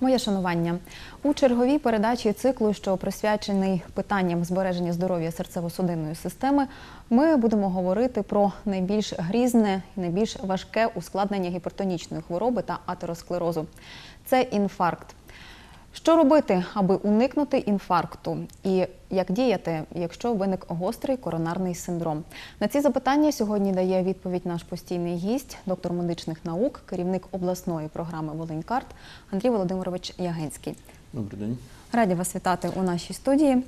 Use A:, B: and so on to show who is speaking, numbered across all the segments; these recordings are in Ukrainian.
A: Моє шанування у черговій передачі циклу, що присвячений питанням збереження здоров'я серцево-судинної системи, ми будемо говорити про найбільш грізне і найбільш важке ускладнення гіпертонічної хвороби та атеросклерозу. Це інфаркт. Що робити, аби уникнути інфаркту, і як діяти, якщо виник гострий коронарний синдром? На ці запитання сьогодні дає відповідь наш постійний гість, доктор медичних наук, керівник обласної програми Волинькарт Андрій Володимирович Ягенський.
B: Добрий день.
A: Раді вас вітати у нашій студії.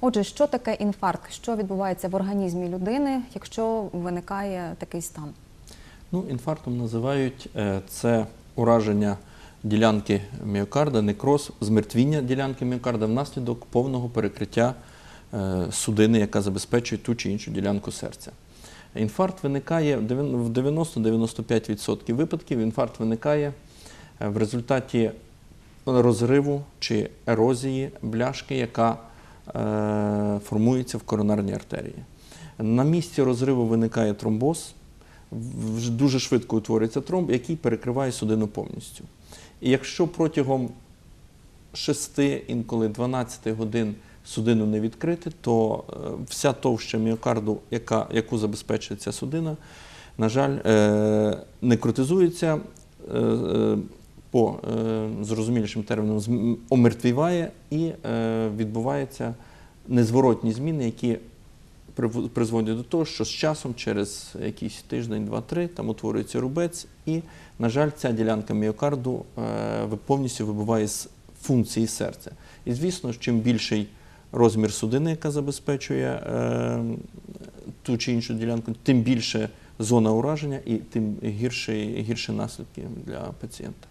A: Отже, що таке інфаркт? Що відбувається в організмі людини, якщо виникає такий стан?
B: Ну, інфарктом називають е, це ураження ділянки міокарда, некроз, змертвіння ділянки міокарда внаслідок повного перекриття е, судини, яка забезпечує ту чи іншу ділянку серця. Інфаркт виникає в 90-95% випадків. Інфаркт виникає е, в результаті розриву чи ерозії бляшки, яка е, формується в коронарній артерії. На місці розриву виникає тромбоз, дуже швидко утворюється тромб, який перекриває судину повністю. І якщо протягом 6, інколи 12 годин судину не відкрити, то е, вся товща міокарду, яка, яку забезпечує ця судина, на жаль, е, некротизується е, по зрозумілішим термінам, омертвіває і відбуваються незворотні зміни, які призводять до того, що з часом, через якийсь тиждень, два-три, там утворюється рубець, і, на жаль, ця ділянка міокарду е, повністю вибуває з функції серця. І звісно, чим більший розмір судини, яка забезпечує е, ту чи іншу ділянку, тим більше зона ураження і тим гірші, гірші наслідки для пацієнта.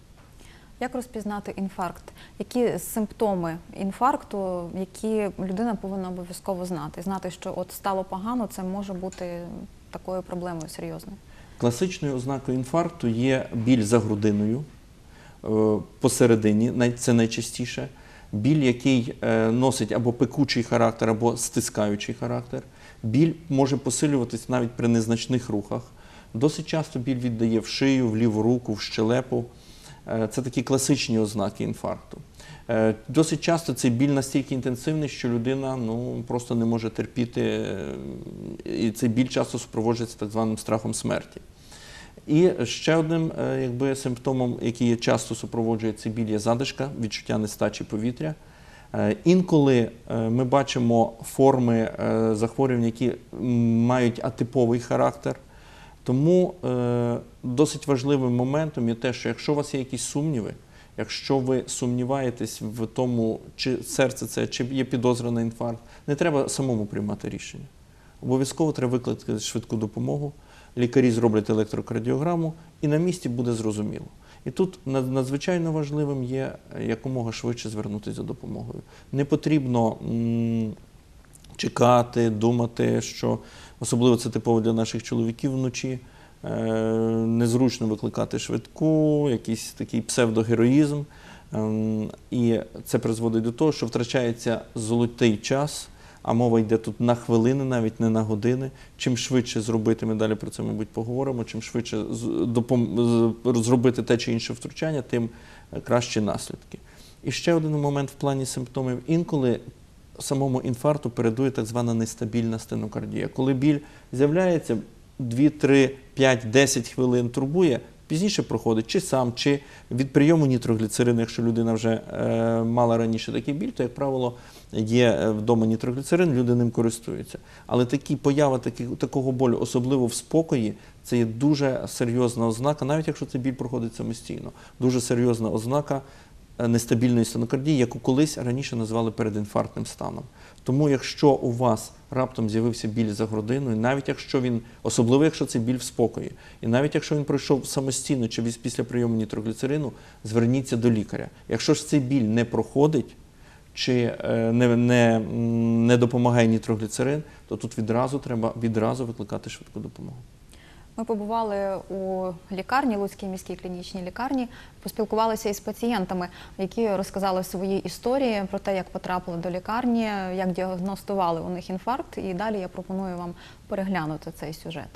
A: Як розпізнати інфаркт? Які симптоми інфаркту, які людина повинна обов'язково знати? Знати, що от стало погано, це може бути такою проблемою серйозною.
B: Класичною ознакою інфаркту є біль за грудиною е, посередині, це найчастіше. Біль, який е, носить або пекучий характер, або стискаючий характер. Біль може посилюватись навіть при незначних рухах. Досить часто біль віддає в шию, в ліву руку, в щелепу. Е, Це такі класичні ознаки інфаркту. Е, Досить часто цей біль настільки інтенсивний, що людина ну, просто не може терпіти, е, і цей біль часто супроводжується так званим страхом смерті. І ще одним якби, симптомом, який часто супроводжує цей біль, є задишка, відчуття нестачі повітря. Інколи ми бачимо форми захворювань, які мають атиповий характер. Тому е, досить важливим моментом є те, що якщо у вас є якісь сумніви, якщо ви сумніваєтесь в тому, чи серце це, чи є підозра на інфаркт, не треба самому приймати рішення. Обов'язково треба викликати швидку допомогу. Лікарі зроблять електрокардіограму, і на місці буде зрозуміло. І тут надзвичайно важливим є якомога швидше звернутися за допомогою. Не потрібно м, чекати, думати, що особливо це типово для наших чоловіків вночі. е, Незручно викликати швидку, якийсь такий псевдогероїзм. Ем, І це призводить до того, що втрачається золотий час, а мова йде тут на хвилини, навіть не на години. Чим швидше зробити, ми далі про це, мабуть, поговоримо, чим швидше зробити те чи інше втручання, тим е, кращі наслідки. І ще один момент в плані симптомів. Інколи самому інфаркту передує так звана нестабільна стенокардія. Коли біль з'являється 2, 3, 5, 10 хвилин турбує, пізніше проходить чи сам, чи від прийому нітрогліцерину, якщо людина вже е, мала раніше такий біль, то, як правило, є е, вдома нітрогліцерин, люди ним користуються. Але такі поява такі, такого болю, особливо в спокої, це є дуже серйозна ознака, навіть якщо цей біль проходить самостійно, дуже серйозна ознака нестабільної стенокардії, яку колись раніше називали передінфарктним станом. Тому, якщо у вас раптом з'явився біль за грудиною, навіть якщо він, особливо якщо це біль в спокої, і навіть якщо він пройшов самостійно чи після прийому нітрогліцерину, зверніться до лікаря. Якщо ж цей біль не проходить, чи е, не, не, не допомагає нітрогліцерин, то тут відразу треба відразу викликати швидку допомогу.
A: Ми побували у лікарні, Луцькій міській клінічній лікарні, поспілкувалися із пацієнтами, які розказали свої історії про те, як потрапили до лікарні, як діагностували у них інфаркт. І далі я пропоную вам переглянути цей сюжет.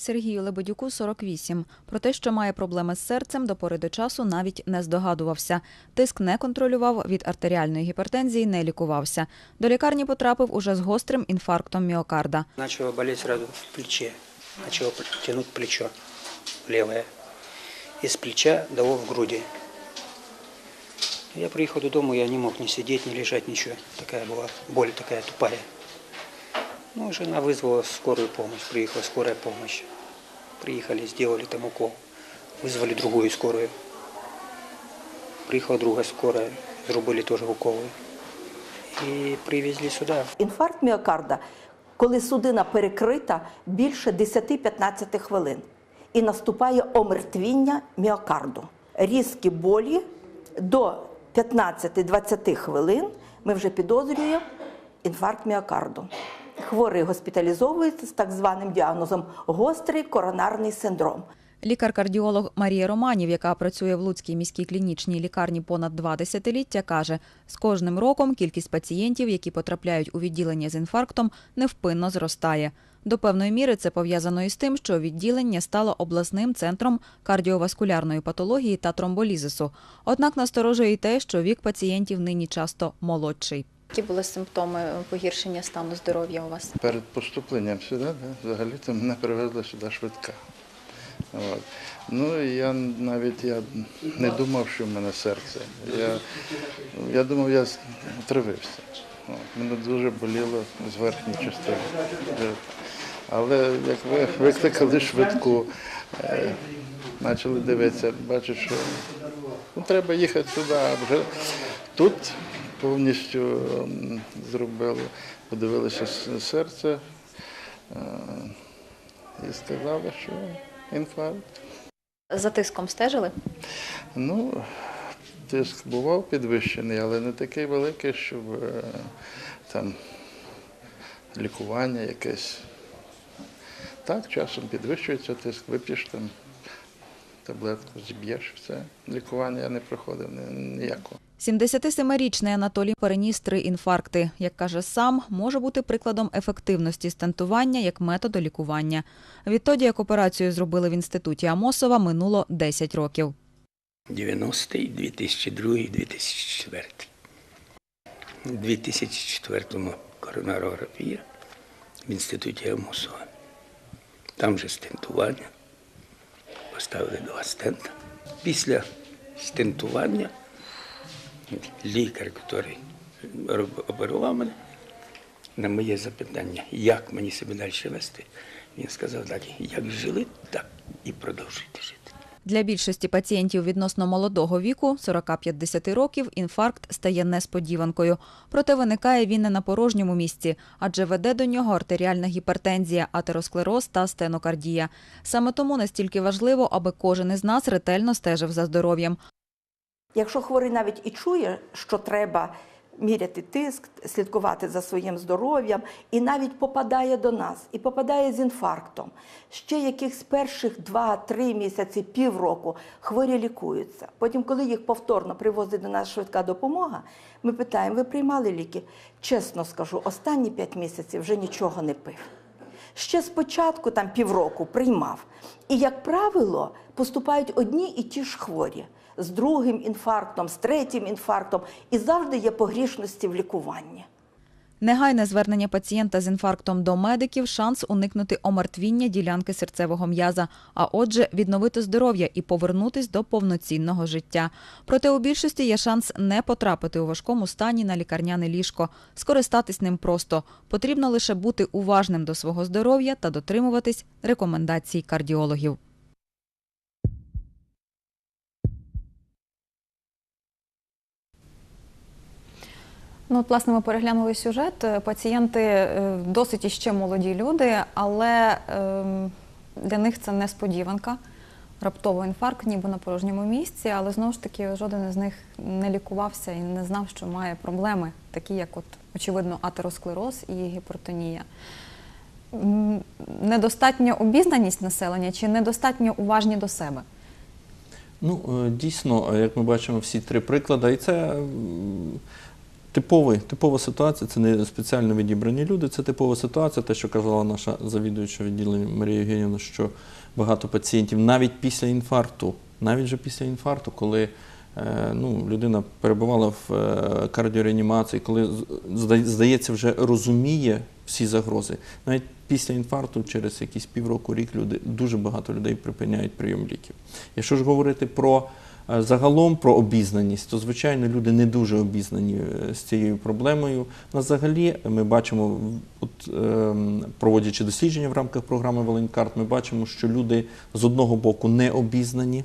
C: Сергію Лебедюку 48. Про те, що має проблеми з серцем, до пори до часу навіть не здогадувався. Тиск не контролював, від артеріальної гіпертензії не лікувався. До лікарні потрапив уже з гострим інфарктом міокарда.
D: Начало болеть сразу в плече. Начало тянуть плечо левое. Из плеча до в груди. Я приехал додому, я не мог ни сидеть, ни лежать, ничего. Такая была боль, такая тупая. Ну, жена вызвала скорую помощь, приехала скорая помощь. Приехали, сделали там укол. Вызвали другую скорую. Приехала другая скорая, зробили тоже уколы. И привезли сюда.
E: Інфаркт міокарда, коли судина перекрита більше 10-15 хвилин, і наступає омертвіння міокарду. Різкі болі до 15-20 хвилин ми вже підозрюємо інфаркт міокарду. Хворий госпіталізовується з так званим діагнозом гострий коронарний синдром.
C: Лікар-кардіолог Марія Романів, яка працює в Луцькій міській клінічній лікарні понад два десятиліття, каже, з кожним роком кількість пацієнтів, які потрапляють у відділення з інфарктом, невпинно зростає. До певної міри це пов'язано із тим, що відділення стало обласним центром кардіоваскулярної патології та тромболізису. Однак насторожує й те, що вік пацієнтів нині часто молодший.
A: Які були симптоми погіршення стану здоров'я у вас?
F: Перед поступленням сюди, да, взагалі то мене привезла сюди швидка. От. Ну я навіть я не думав, що в мене серце. Я, я думав, я отравився. От. Мене дуже боліло з верхньої частини. Але як ви викликали швидку, е, почали дивитися, бачу, що ну, треба їхати сюди, а вже тут повністю зробили, подивилися серце е, і сказали, що інфаркт.
A: За тиском стежили?
F: Ну, тиск бував підвищений, але не такий великий, щоб е, там лікування якесь. Так, часом підвищується тиск, вип'єш там таблетку, зіб'єш, все. Лікування я не проходив ніякого.
C: 77-річний Анатолій переніс три інфаркти. Як каже сам, може бути прикладом ефективності стентування як методу лікування. Відтоді, як операцію зробили в інституті Амосова, минуло 10 років.
D: 90-й, 2002 2004. У 2004-му коронарографія в інституті Амосова. Там же стентування. Поставили два стента. Після стентування лікар, який оперував мене, на моє запитання, як мені себе далі вести, він сказав так, як жили, так і продовжуйте жити.
C: Для більшості пацієнтів відносно молодого віку, 40-50 років, інфаркт стає несподіванкою. Проте виникає він не на порожньому місці, адже веде до нього артеріальна гіпертензія, атеросклероз та стенокардія. Саме тому настільки важливо, аби кожен із нас ретельно стежив за здоров'ям.
E: Якщо хворий навіть і чує, що треба міряти тиск, слідкувати за своїм здоров'ям, і навіть попадає до нас, і попадає з інфарктом, ще якихось перших 2-3 місяці, півроку хворі лікуються. Потім, коли їх повторно привозить до нас швидка допомога, ми питаємо, ви приймали ліки? Чесно скажу, останні 5 місяців вже нічого не пив. Ще спочатку, там півроку, приймав. І, як правило, поступають одні і ті ж хворі з другим інфарктом, з третім інфарктом, і завжди є погрішності в лікуванні.
C: Негайне звернення пацієнта з інфарктом до медиків шанс уникнути омертвіння ділянки серцевого м'яза, а отже, відновити здоров'я і повернутись до повноцінного життя. Проте у більшості є шанс не потрапити у важкому стані на лікарняне ліжко. Скористатись ним просто потрібно лише бути уважним до свого здоров'я та дотримуватись рекомендацій кардіологів.
A: Ну, от, власне, ми переглянули сюжет. Е, Пацієнти е, досить іще молоді люди, але ем, для них це несподіванка. Раптовий інфаркт, ніби на порожньому місці, але знову ж таки жоден із них не лікувався і не знав, що має проблеми, такі як, от, очевидно, атеросклероз і гіпертонія. Недостатня обізнаність населення чи недостатньо уважні до себе?
B: Ну, е, дійсно, як ми бачимо, всі три приклади, і це Типовий, типова ситуація, це не спеціально відібрані люди, це типова ситуація, те, що казала наша завідуюча відділення Марія Євгенівна, що багато пацієнтів навіть після інфаркту, навіть вже після інфаркту, коли е, ну, людина перебувала в е, кардіореанімації, коли здається, вже розуміє всі загрози. Навіть після інфаркту, через якісь півроку, рік люди дуже багато людей припиняють прийом ліків. Якщо ж говорити про загалом про обізнаність, то звичайно люди не дуже обізнані е, з цією проблемою. На взагалі ми бачимо, от, ем, проводячи дослідження в рамках програми Волинькарт, ми бачимо, що люди з одного боку не обізнані.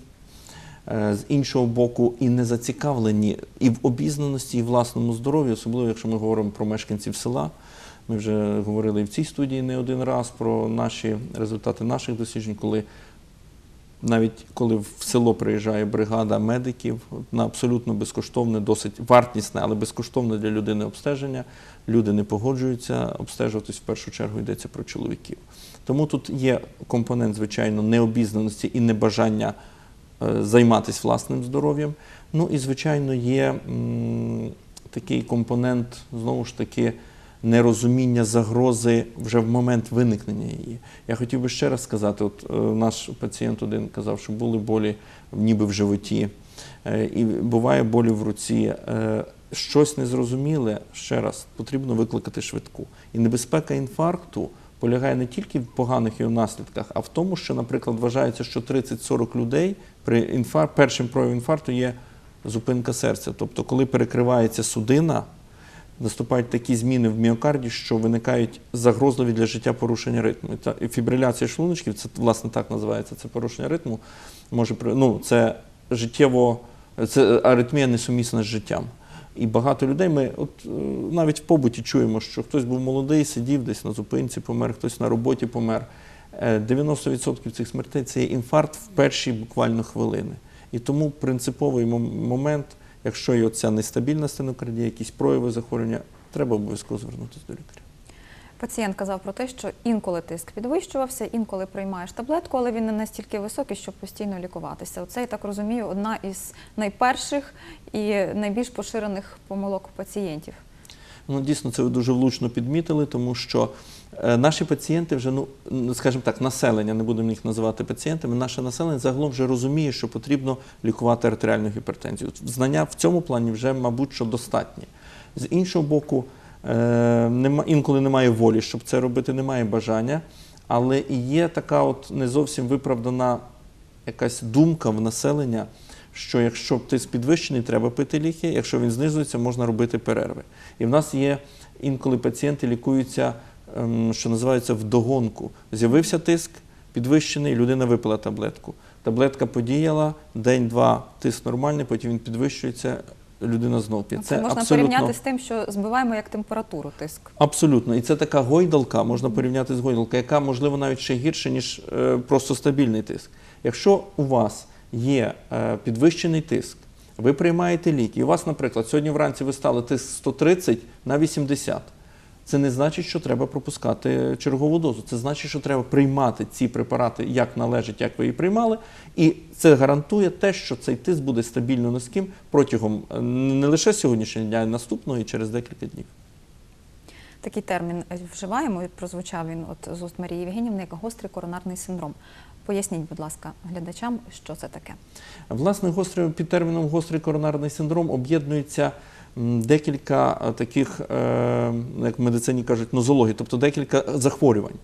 B: е, З іншого боку, і не зацікавлені і в обізнаності, і в власному здоров'ї, особливо якщо ми говоримо про мешканців села. Ми вже говорили в цій студії не один раз про наші результати наших досліджень, коли навіть коли в село приїжджає бригада медиків на абсолютно безкоштовне, досить вартісне, але безкоштовне для людини обстеження, люди не погоджуються обстежуватись в першу чергу йдеться про чоловіків. Тому тут є компонент, звичайно, необізнаності і небажання е, займатися власним здоров'ям. Ну і, звичайно, є такий компонент, знову ж таки, нерозуміння загрози вже в момент виникнення її. Я хотів би ще раз сказати: от е, наш пацієнт один казав, що були болі ніби в животі, е, і буває болі в руці. Е, Щось незрозуміле, ще раз, потрібно викликати швидку. І небезпека інфаркту полягає не тільки в поганих його наслідках, а в тому, що, наприклад, вважається, що 30-40 людей при інфар... першим проявом інфаркту є зупинка серця. Тобто, коли перекривається судина, наступають такі зміни в міокарді, що виникають загрозливі для життя порушення ритму. Та- фібриляція шлуночків, це власне так називається, це порушення ритму, може ну, це життєво, це аритмія несумісна з життям. І багато людей ми от е, навіть в побуті чуємо, що хтось був молодий, сидів десь на зупинці, помер, хтось на роботі помер. Е, 90% цих смертей це інфаркт в перші буквально хвилини. І тому принциповий момент, якщо є оця нестабільна стенокардія, якісь прояви захворювання, треба обов'язково звернутися до лікаря.
A: Пацієнт казав про те, що інколи тиск підвищувався, інколи приймаєш таблетку, але він не настільки високий, щоб постійно лікуватися. Оце, я так розумію, одна із найперших і найбільш поширених помилок пацієнтів.
B: Ну, дійсно, це ви дуже влучно підмітили, тому що е, наші пацієнти вже, ну, скажімо так, населення, не будемо їх називати пацієнтами, наше населення загалом вже розуміє, що потрібно лікувати артеріальну гіпертензію. Знання в цьому плані вже, мабуть, що достатні. З іншого боку, е, інколи немає волі, щоб це робити, немає бажання, але і є така от не зовсім виправдана якась думка в населення, що якщо тиск підвищений, треба пити ліки, якщо він знижується, можна робити перерви. І в нас є інколи пацієнти лікуються, ем, що називається вдогонку. З'явився тиск підвищений, людина випила таблетку. Таблетка подіяла, день-два тиск нормальний, потім він підвищується, людина знов п'є.
A: Це, можна порівняти з тим, що збиваємо як температуру тиск.
B: Абсолютно. І це така гойдалка, можна порівняти з гойдалкою, яка, можливо, навіть ще гірше, ніж е, просто стабільний тиск. Якщо у вас є е, підвищений тиск, ви приймаєте ліки, і у вас, наприклад, сьогодні вранці ви стали тиск 130 на 80. Це не значить, що треба пропускати чергову дозу. Це значить, що треба приймати ці препарати як належить, як ви її приймали. І це гарантує те, що цей тиск буде стабільно низьким протягом е, не лише сьогоднішнього дня, а й наступного і через декілька днів.
A: Такий термін вживаємо, прозвучав він от з уст Марії Євгенівни, як гострий коронарний синдром. Поясніть, будь ласка, глядачам, що це таке.
B: Власне, гострий, під терміном гострий коронарний синдром об'єднується декілька е, таких, е, як в медицині кажуть, нозологій, тобто декілька захворювань.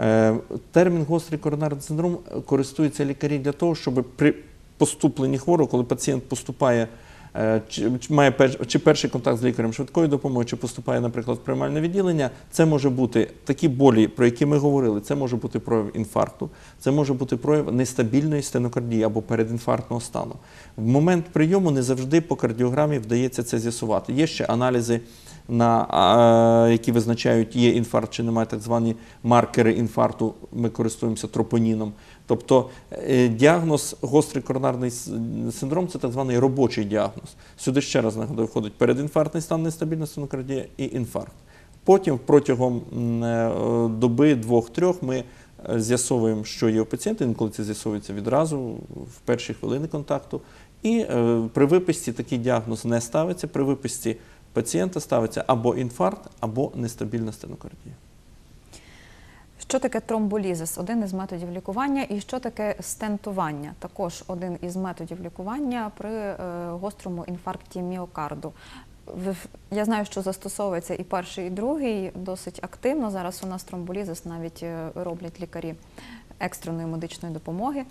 B: Е, Термін гострий коронарний синдром користуються лікарі для того, щоб при поступленні хворого, коли пацієнт поступає, чи, чи перший контакт з лікарем швидкої допомоги, чи поступає, наприклад, в приймальне відділення, це може бути такі болі, про які ми говорили. Це може бути прояв інфаркту, це може бути прояв нестабільної стенокардії або передінфарктного стану. В момент прийому не завжди по кардіограмі вдається це з'ясувати. Є ще аналізи. На які визначають, є інфаркт чи немає так звані маркери інфаркту, ми користуємося тропоніном. Тобто е, діагноз гострий коронарний синдром це так званий робочий діагноз. Сюди ще раз нагадую, входить передінфарктний стан, нестабільна стенокардія і інфаркт. Потім протягом е, доби двох-трьох ми е, з'ясовуємо, що є у пацієнта, інколи це з'ясовується відразу в перші хвилини контакту. І при виписці такий діагноз не ставиться. При виписці пацієнта ставиться або інфаркт, або нестабільна стенокардія.
A: Що таке тромболізис? Один із методів лікування, і що таке стентування? Також один із методів лікування при е, гострому інфаркті міокарду. Я знаю, що застосовується і перший, і другий досить активно. Зараз у нас тромболізис навіть е, роблять лікарі екстреної медичної допомоги.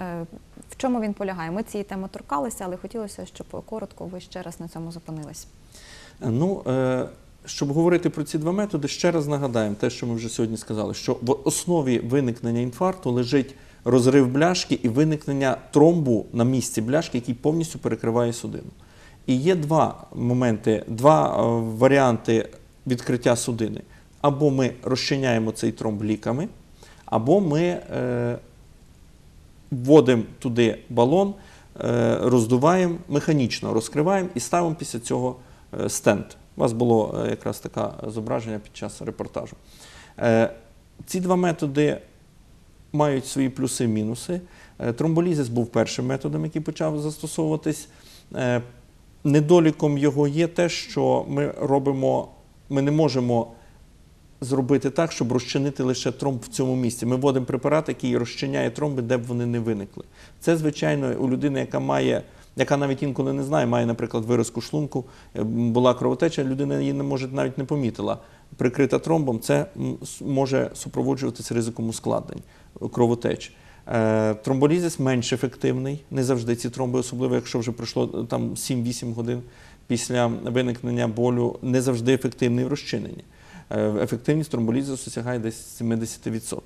A: Е, В чому він полягає? Ми цієї теми торкалися, але хотілося, щоб коротко ви ще раз на цьому зупинились.
B: Ну, е, щоб говорити про ці два методи, ще раз нагадаємо те, що ми вже сьогодні сказали, що в основі виникнення інфаркту лежить розрив бляшки і виникнення тромбу на місці бляшки, який повністю перекриває судину. І є два моменти, два е, варіанти відкриття судини. Або ми розчиняємо цей тромб ліками, або ми е, вводимо туди балон, е, роздуваємо, механічно розкриваємо і ставимо після цього е, стенд. У вас було е, якраз таке зображення під час репортажу. Е, Ці два методи мають свої плюси і мінуси. Е, Тромболізис був першим методом, який почав застосовуватись. Недоліком його є те, що ми робимо, ми не можемо зробити так, щоб розчинити лише тромб в цьому місці. Ми вводимо препарат, який розчиняє тромби, де б вони не виникли. Це, звичайно, у людини, яка має, яка навіть інколи не знає, має, наприклад, виразку шлунку, е, була кровотеча, людина її не може навіть не помітила. Прикрита тромбом, це може супроводжуватися ризиком ускладнень кровотеч. Е, Тромболізис менш ефективний, не завжди ці тромби, особливо якщо вже пройшло е, там 7-8 годин після виникнення болю, не завжди ефективний в розчиненні. Е, Ефективність тромболізису сягає десь 70%.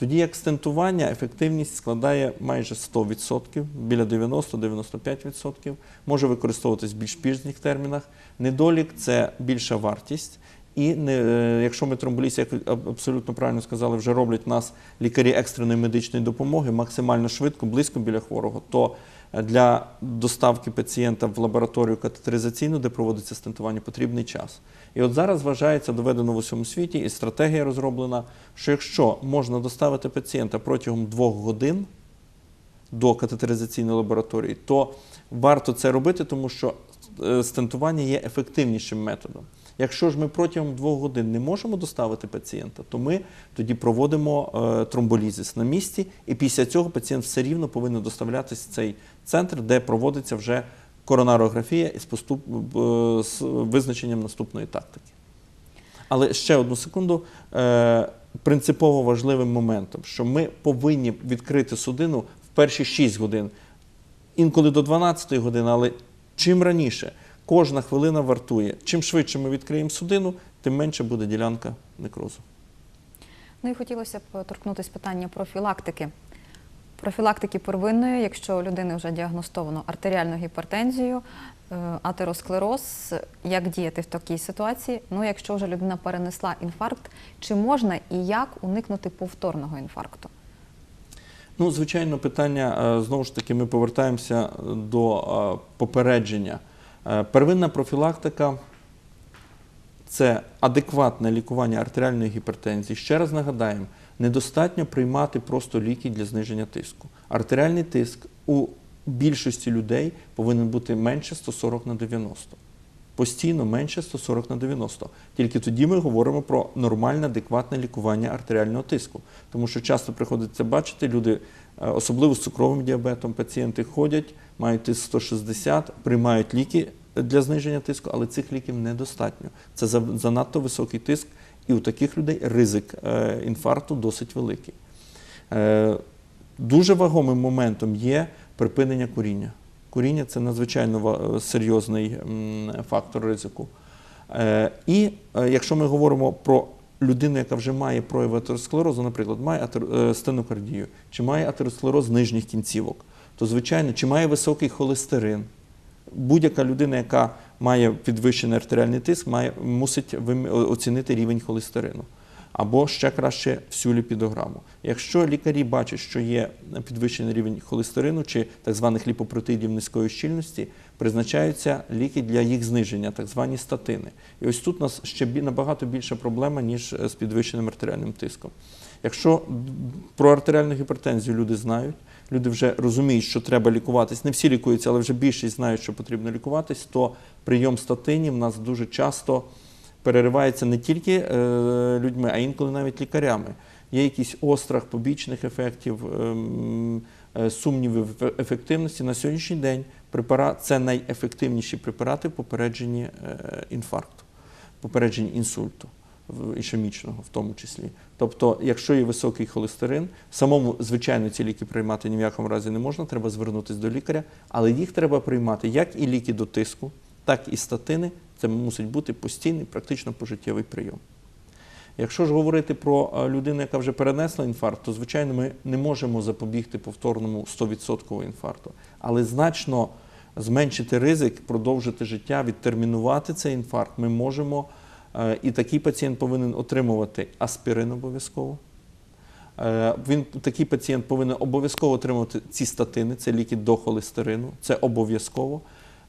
B: Тоді як стентування ефективність складає майже 100%, біля 90-95%, може використовуватись в більш пізніх термінах. Недолік це більша вартість. І не, е, якщо ми тромболіз, як абсолютно правильно сказали, вже роблять нас лікарі екстреної медичної допомоги максимально швидко, близько біля хворого, то для доставки пацієнта в лабораторію катетеризаційну, де проводиться стентування, потрібний час. І от зараз вважається доведено в усьому світі, і стратегія розроблена, що якщо можна доставити пацієнта протягом двох годин до катетеризаційної лабораторії, то варто це робити, тому що стентування є ефективнішим методом. Якщо ж ми протягом двох годин не можемо доставити пацієнта, то ми тоді проводимо е, тромболізис на місці, і після цього пацієнт все рівно повинен доставлятися в цей центр, де проводиться вже коронарографія із поступ, е, з визначенням наступної тактики. Але ще одну секунду. Е, принципово важливим моментом, що ми повинні відкрити судину в перші 6 годин, інколи до 12 години, але чим раніше кожна хвилина вартує. Чим швидше ми відкриємо судину, тим менше буде ділянка некрозу.
A: Ну і хотілося б торкнутися питання профілактики. Профілактики первинної, якщо у людини вже діагностовано артеріальну гіпертензію, е, атеросклероз, як діяти в такій ситуації? Ну, якщо вже людина перенесла інфаркт, чи можна і як уникнути повторного інфаркту?
B: Ну, звичайно, питання е, знову ж таки, ми повертаємося до е, попередження. Е, Первинна профілактика це адекватне лікування артеріальної гіпертензії. Ще раз нагадаємо, недостатньо приймати просто ліки для зниження тиску. Артеріальний тиск у більшості людей повинен бути менше 140 на 90. Постійно менше 140 на 90. Тільки тоді ми говоримо про нормальне, адекватне лікування артеріального тиску. Тому що часто приходиться бачити, люди, е, особливо з цукровим діабетом, пацієнти ходять, мають тиск 160, приймають ліки для зниження тиску, але цих ліків недостатньо. Це занадто високий тиск, і у таких людей ризик е, інфаркту досить великий. Е, Дуже вагомим моментом є припинення куріння. Куріння це надзвичайно серйозний фактор ризику. Е, І е, якщо ми говоримо про людину, яка вже має прояви атеросклерозу, наприклад, має е, стенокардію, чи має атеросклероз нижніх кінцівок, то звичайно, чи має високий холестерин, будь-яка людина, яка має підвищений артеріальний тиск, мусить оцінити рівень холестерину. Або ще краще всю ліпідограму. Якщо лікарі бачать, що є підвищений рівень холестерину чи так званих ліпопротеїдів низької щільності, призначаються ліки для їх зниження, так звані статини. І ось тут у нас ще набагато більша проблема, ніж е, з підвищеним артеріальним тиском. Якщо про артеріальну гіпертензію люди знають, люди вже розуміють, що треба лікуватись. Не всі лікуються, але вже більшість знають, що потрібно лікуватись, то прийом статинів у нас дуже часто переривається не тільки е, людьми, а інколи навіть лікарями. Є якийсь острах побічних ефектів, ем, е, сумніви в ефективності. На сьогоднішній день препарат це найефективніші препарати в попередженні е, інфаркту, попередженні інсульту ішемічного в тому числі. Тобто, якщо є високий холестерин, самому звичайно ці ліки приймати ні в якому разі не можна, треба звернутися до лікаря, але їх треба приймати як і ліки до тиску, так і статини. Це мусить бути постійний, практично пожиттєвий прийом. Якщо ж говорити про е, людину, яка вже перенесла інфаркт, то звичайно ми не можемо запобігти повторному 100% інфаркту, але значно зменшити ризик, продовжити життя, відтермінувати цей інфаркт ми можемо. Е, І такий пацієнт повинен отримувати аспірин обов'язково. Е, Він такий пацієнт повинен обов'язково отримувати ці статини, це ліки до холестерину, це обов'язково.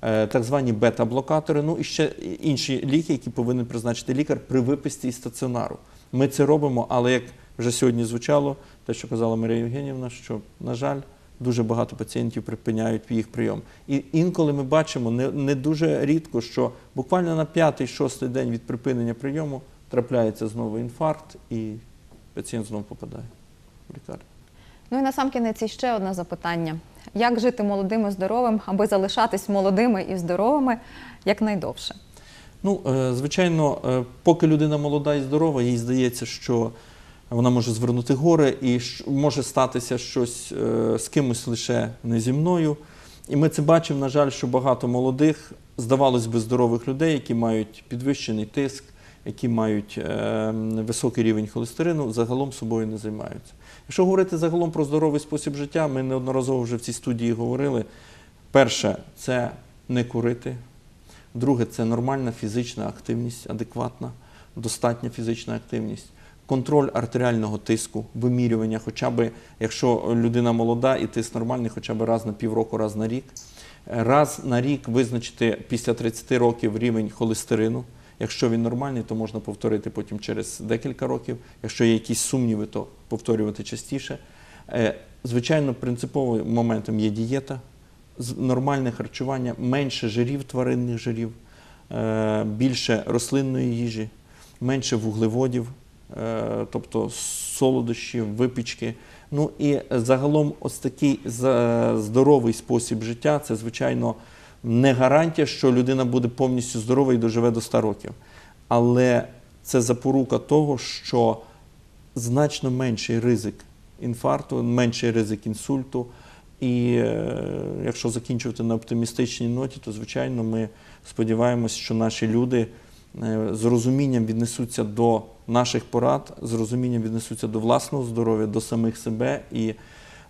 B: Е, Так звані бета-блокатори, ну і ще інші ліки, які повинен призначити лікар при виписці із стаціонару. Ми це робимо, але як вже сьогодні звучало, те, що казала Марія Євгенівна, що, на жаль, дуже багато пацієнтів припиняють їх прийом. І інколи ми бачимо не, не дуже рідко, що буквально на п'ятий-шостий день від припинення прийому трапляється знову інфаркт, і пацієнт знову попадає в лікарню.
A: Ну і насамкінець ще одне запитання: як жити молодим і здоровим, аби залишатись молодими і здоровими якнайдовше?
B: Ну, е, звичайно, е, поки людина молода і здорова, їй здається, що вона може звернути горе і може статися щось е, з кимось лише не зі мною. І ми це бачимо, на жаль, що багато молодих, здавалось би, здорових людей, які мають підвищений тиск, які мають високий рівень холестерину, загалом собою не займаються. Якщо говорити загалом про здоровий спосіб життя, ми неодноразово вже в цій студії говорили. Перше це не курити. Друге це нормальна фізична активність, адекватна, достатня фізична активність. Контроль артеріального тиску, вимірювання, хоча б, якщо людина молода і тиск нормальний, хоча б раз на півроку, раз на рік. Раз на рік визначити після 30 років рівень холестерину. Якщо він нормальний, то можна повторити потім через декілька років. Якщо є якісь сумніви, то повторювати частіше. Е, Звичайно, принциповим моментом є дієта, нормальне харчування, менше жирів, тваринних жирів, е, більше рослинної їжі, менше вуглеводів, е, тобто солодощів, випічки. Ну і загалом ось такий здоровий спосіб життя це, звичайно, не гарантія, що людина буде повністю здорова і доживе до 100 років. Але це запорука того, що значно менший ризик інфаркту, менший ризик інсульту. І е, якщо закінчувати на оптимістичній ноті, то звичайно ми сподіваємося, що наші люди е, з розумінням віднесуться до наших порад, з розумінням віднесуться до власного здоров'я, до самих себе. І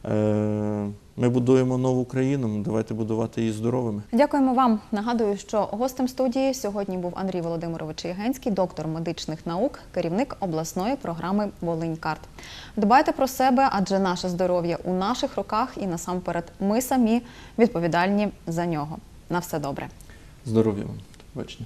B: е, ми будуємо нову країну. Давайте будувати її здоровими.
A: Дякуємо вам. Нагадую, що гостем студії сьогодні був Андрій Володимирович Єгенський, доктор медичних наук, керівник обласної програми Волинькарт. Дбайте про себе, адже наше здоров'я у наших руках і насамперед ми самі відповідальні за нього. На все добре.
B: Здоров'я вам. До побачення.